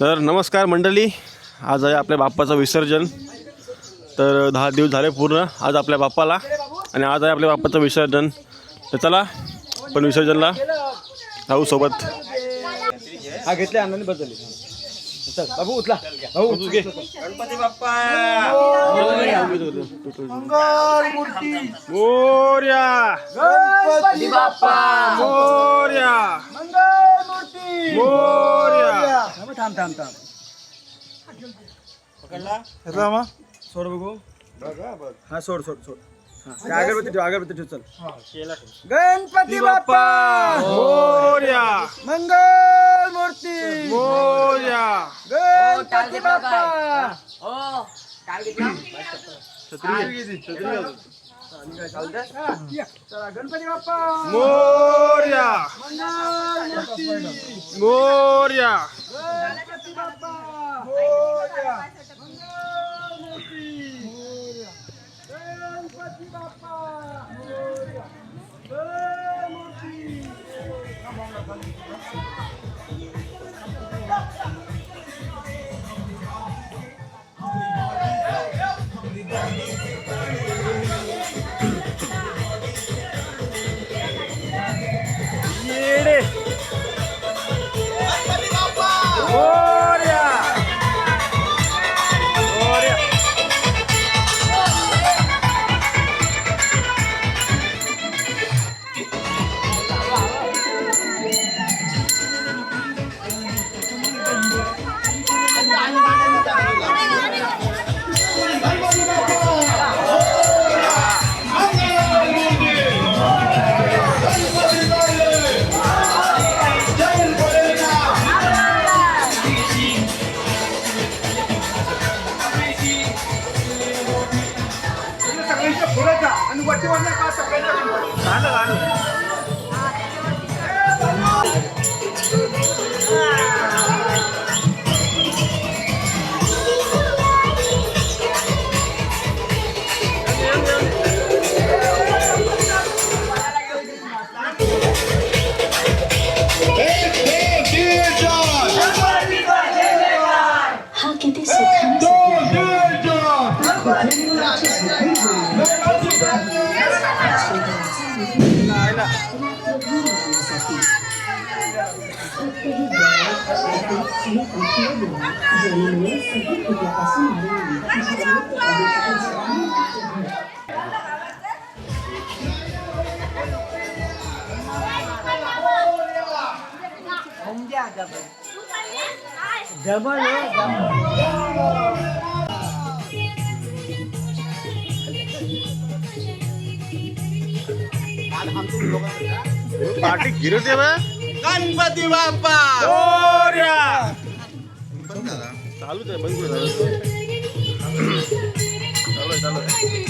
तर नमस्कार मंडळी आज आहे आपल्या बाप्पाचं विसर्जन. तर दहा दिवस झाले पूर्ण आज आपल्या बाप्पाला आणि आज आहे आपल्या बाप्पाचं विसर्जन. तर चला पण विसर्जनला राहू सोबत. हा घेतले बदलले. चल बाबू उचला भाऊ गणपती बाप्पा! मोर्या! गणपती बाप्पा. मोर्या! मंगल मूर्ती. मोर्या! थांब थांब थांब. पकडला? सोड बघू. हा सोड सोड सोड. हा, ते अगरबत्ती ठेव अगरबत्ती ठेव चल. गणपती बाप्पा. मोर्या. मंगल मूर्ती मोर्या. गणपती बाप्पा. चला गणपती बाप्पा. मोर्या. मंगल मूर्ती मोर्या. मोरया. पाठी गिरते बा गणपती बाप्पा! मोर्या चालूच आहे बंद कुठं झालं? चालू आहे चालू आहे.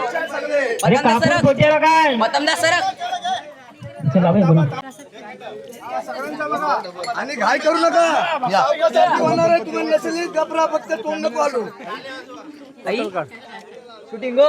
अरे कापूर कोट्याला काय मतमदार सरक. आणि घाई करू नका. होणार आहे तुम्ही नसेल घबरा फक्त तोंड नको आलो शूटिंग गो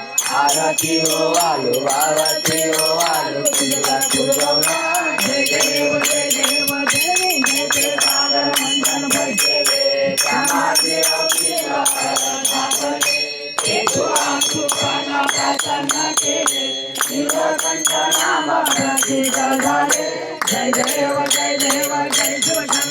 ಆರತಿಯೋ ಆಳು ಭಾರತಿಯೋ ಆಳು ಕುಂದ ಕುಲೋಣ ಜಯ ದೇವ ಜಯ ದೇವ ಜಯ ಜಯ ಜಯ ಮಂಜನ ಬೈಸೇವೆ ಸಮಾಧಿಯೋ ಕೇತು ಆಸು ಪಣ ಪ್ರಸನ್ನ ಕೇಳಿ ನಿರೋಧಂತ ನಾಮ ಪ್ರತಿ ಜಯ ದೇವ ಜಯ ದೇವ ಜಯ ಜಯ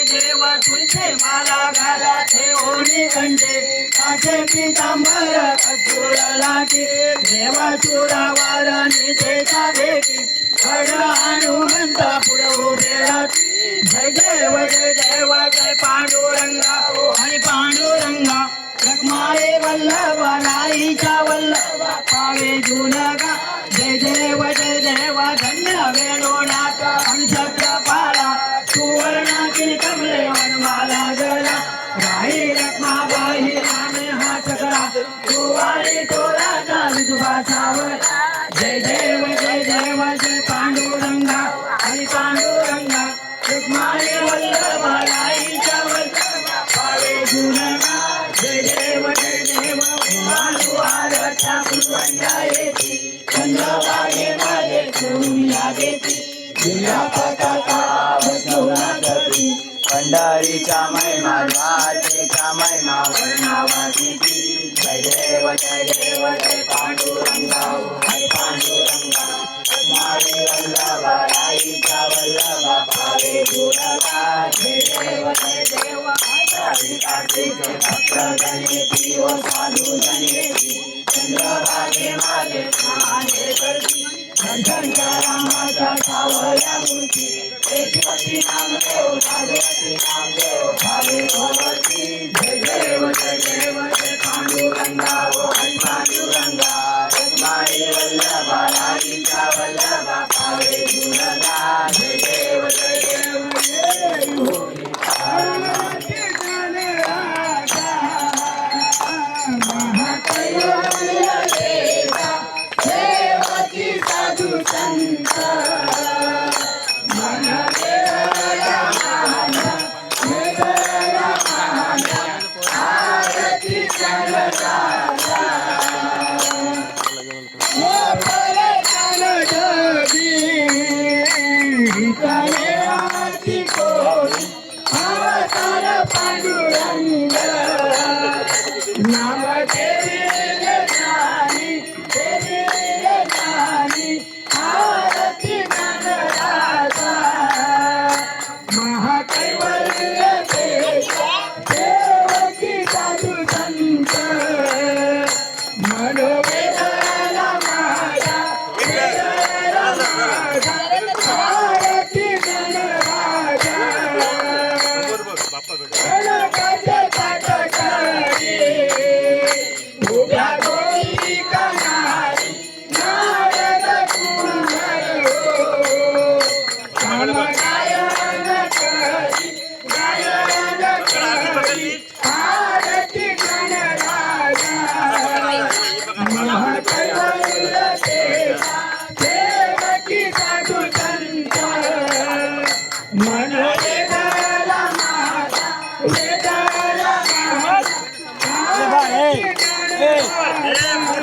देव तुझे माला घाला ठेवणी ओढी कंठे काचे पितांबर कचूर लाटी देवा चुरावर नितेचा भेटी खड हनुमंत पुरवू देवाची जय देव जय देव जय पांडुरंगा. हरी पांडुरंगा. रखमाई वल्लभा राईचा वल्लभा. पावे जुनगा. जय देव जय देव धन्य वेणोनाथ. हंसत्र पाला सुवर्णातील कुवारी तोराचा विधवा सावरा जय देव जय देव जय पांडुरंगा हरी पांडुरंगा रुक्माई वल्लभा राईचा वल्लभा पावे जय देव जय देव कुलवंडा येती मध्ये जिल्हा पताका बसवला पंढरीच्या महिमा द्वारकेच्या महिमा वर्णावाची जय देव जय देव जय पांडुरंगा जय पांडुरंगा मारे वल्लभा राईचा वल्लभा पावे दुराला जय देव केशवती नामदेव नागवती नामदेव काली भगवती जय देव जय देव जय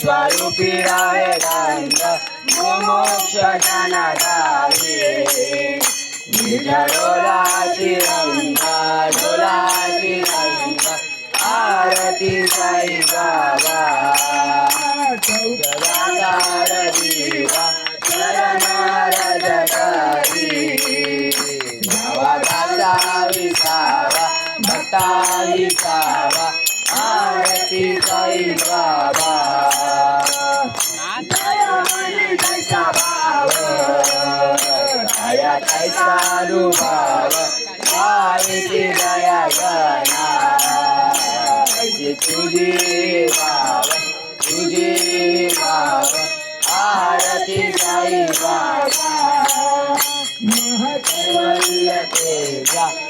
स्वरूपी राय गंग मोक्ष जनदारी निज डोलाची रंग डोलाची रंग आरती साई बाबा जगादार दिवा शरणार जगारी नवदासा विसावा भक्ता विसावा आरती साई बाबा. कैसा भाव. दया कैसा अनुभाव. आरती दया गणा. तुझी भाव तुझी भाव. आरती साई बाबा. तेजा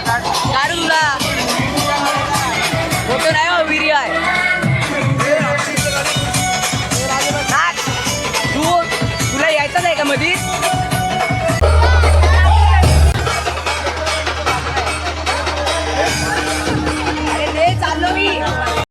बाबू